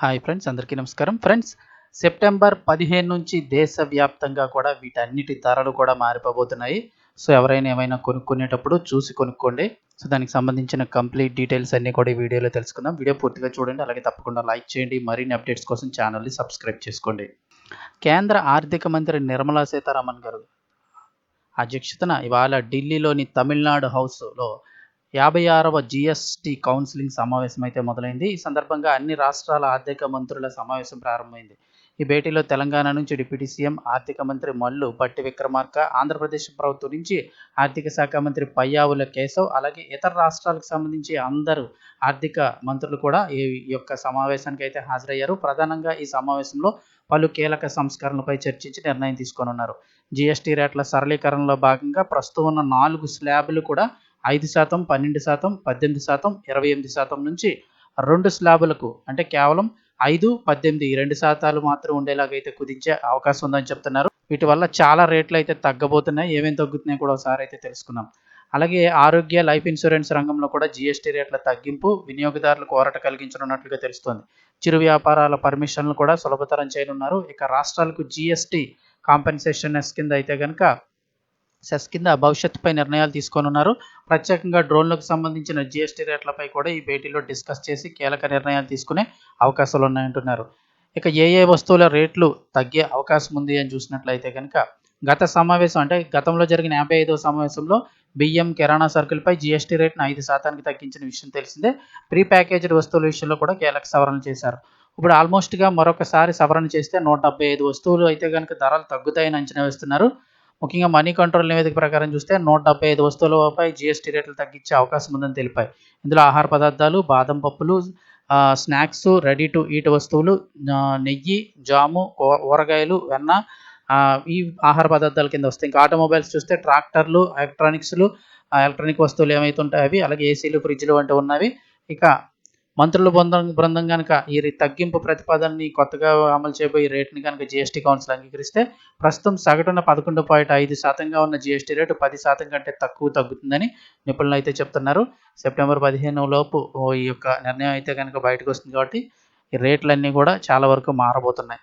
Hi friends అందరికీ నమస్కారం. Friends September పదిహేను నుంచి దేశవ్యాప్తంగా కూడా వీటన్నిటి ధరలు కూడా మారిపోబోతున్నాయి. సో ఎవరైనా ఏమైనా కొనుక్కునేటప్పుడు చూసి కొనుక్కోండి. సో దానికి సంబంధించిన కంప్లీట్ డీటెయిల్స్ అన్నీ కూడా ఈ వీడియోలో తెలుసుకుందాం. వీడియో పూర్తిగా చూడండి అలాగే తప్పకుండా లైక్ చేయండి మరిన్ని అప్డేట్స్ కోసం ఛానల్ని సబ్స్క్రైబ్ చేసుకోండి. కేంద్ర ఆర్థిక మంత్రి నిర్మలా సీతారామన్ గారు అధ్యక్షతన ఇవాళ ఢిల్లీలోని తమిళనాడు హౌస్లో యాభై ఆరవ జిఎస్టి కౌన్సిలింగ్ సమావేశం అయితే మొదలైంది. ఈ సందర్భంగా అన్ని రాష్ట్రాల ఆర్థిక మంత్రుల సమావేశం ప్రారంభమైంది. ఈ భేటీలో తెలంగాణ నుంచి డిప్యూటీ సీఎం ఆర్థిక మంత్రి మల్లు పట్టి విక్రమార్క ఆంధ్రప్రదేశ్ ప్రభుత్వం నుంచి ఆర్థిక శాఖ మంత్రి పయ్యావుల కేశవ్ అలాగే ఇతర రాష్ట్రాలకు సంబంధించి అందరూ ఆర్థిక మంత్రులు కూడా ఈ యొక్క సమావేశానికి అయితే హాజరయ్యారు. ప్రధానంగా ఈ సమావేశంలో పలు కీలక సంస్కరణలపై చర్చించి నిర్ణయం తీసుకోనున్నారు. జిఎస్టీ రేట్ల సరళీకరణలో భాగంగా ప్రస్తుతం ఉన్న నాలుగు స్లాబులు కూడా ఐదు శాతం పన్నెండు శాతం పద్దెనిమిది శాతం ఇరవై ఎనిమిది శాతం నుంచి రెండు స్లాబులకు అంటే కేవలం ఐదు పద్దెనిమిది రెండు శాతాలు మాత్రం ఉండేలాగైతే కుదించే అవకాశం ఉందని చెప్తున్నారు. వీటి వల్ల చాలా రేట్లు అయితే తగ్గబోతున్నాయి. ఏమేమి తగ్గుతున్నాయి కూడా ఒకసారి అయితే తెలుసుకుందాం. అలాగే ఆరోగ్య లైఫ్ ఇన్సూరెన్స్ రంగంలో కూడా జీఎస్టీ రేట్ల తగ్గింపు వినియోగదారులకు ఓరట కలిగించనున్నట్లుగా తెలుస్తోంది. చిరు వ్యాపారాల పర్మిషన్లు కూడా సులభతరం చేయనున్నారు. ఇక రాష్ట్రాలకు జీఎస్టీ కాంపెన్సేషన్ కింద అయితే కనుక సెస్ కింద భవిష్యత్తుపై నిర్ణయాలు తీసుకోనున్నారు ప్రత్యేకంగా డ్రోన్లకు సంబంధించిన జిఎస్టీ రేట్లపై కూడా ఈ భేటీలో డిస్కస్ చేసి కీలక నిర్ణయాలు తీసుకునే అవకాశాలు ఉన్నాయంటున్నారు. ఇక ఏ ఏ వస్తువుల రేట్లు తగ్గే అవకాశం ఉంది అని చూసినట్లయితే కనుక గత సమావేశం అంటే గతంలో జరిగిన యాభై ఐదవ సమావేశంలో బియ్యం కిరాణా సరుకులపై జీఎస్టీ రేట్ను ఐదు శాతానికి తగ్గించిన విషయం తెలిసిందే. ప్రీ ప్యాకేజ్డ్ వస్తువుల విషయంలో కూడా కీలక సవరణ చేశారు. ఇప్పుడు ఆల్మోస్ట్గా మరొకసారి సవరణ చేస్తే నూట డెబ్బై ఐదు వస్తువులు అయితే కనుక ధరలు తగ్గుతాయని అంచనా వేస్తున్నారు. ముఖ్యంగా మనీ కంట్రోల్ నివేదిక ప్రకారం చూస్తే నూట డెబ్బై ఐదు వస్తువులపై జీఎస్టీ రేట్లు తగ్గించే అవకాశం ఉందని తెలిపాయి. ఇందులో ఆహార పదార్థాలు బాదం పప్పులు స్నాక్స్ రెడీ టు ఈట్ వస్తువులు నెయ్యి జాము ఊరగాయలు వెన్న ఈ ఆహార పదార్థాల కింద వస్తాయి. ఇంకా ఆటోమొబైల్స్ చూస్తే ట్రాక్టర్లు ఎలక్ట్రానిక్స్లు ఎలక్ట్రానిక్ వస్తువులు ఏమైతే ఉంటాయి అవి అలాగే ఏసీలు ఫ్రిడ్జ్లు వంటి ఉన్నవి. ఇక మంత్రుల బృందం బృందం కనుక ఈ తగ్గింపు ప్రతిపాదనని కొత్తగా అమలు చేయబోయే రేటుని కనుక జీఎస్టీ కౌన్సిల్ అంగీకరిస్తే ప్రస్తుతం సగటున పదకొండు పాయింట్ ఐదు శాతంగా ఉన్న జీఎస్టీ రేటు పది శాతం కంటే తక్కువ తగ్గుతుందని నిపుణులు అయితే చెప్తున్నారు. సెప్టెంబర్ పదిహేను లోపు ఈ యొక్క నిర్ణయం అయితే కనుక బయటకు వస్తుంది కాబట్టి ఈ రేట్లన్నీ కూడా చాలా వరకు మారబోతున్నాయి.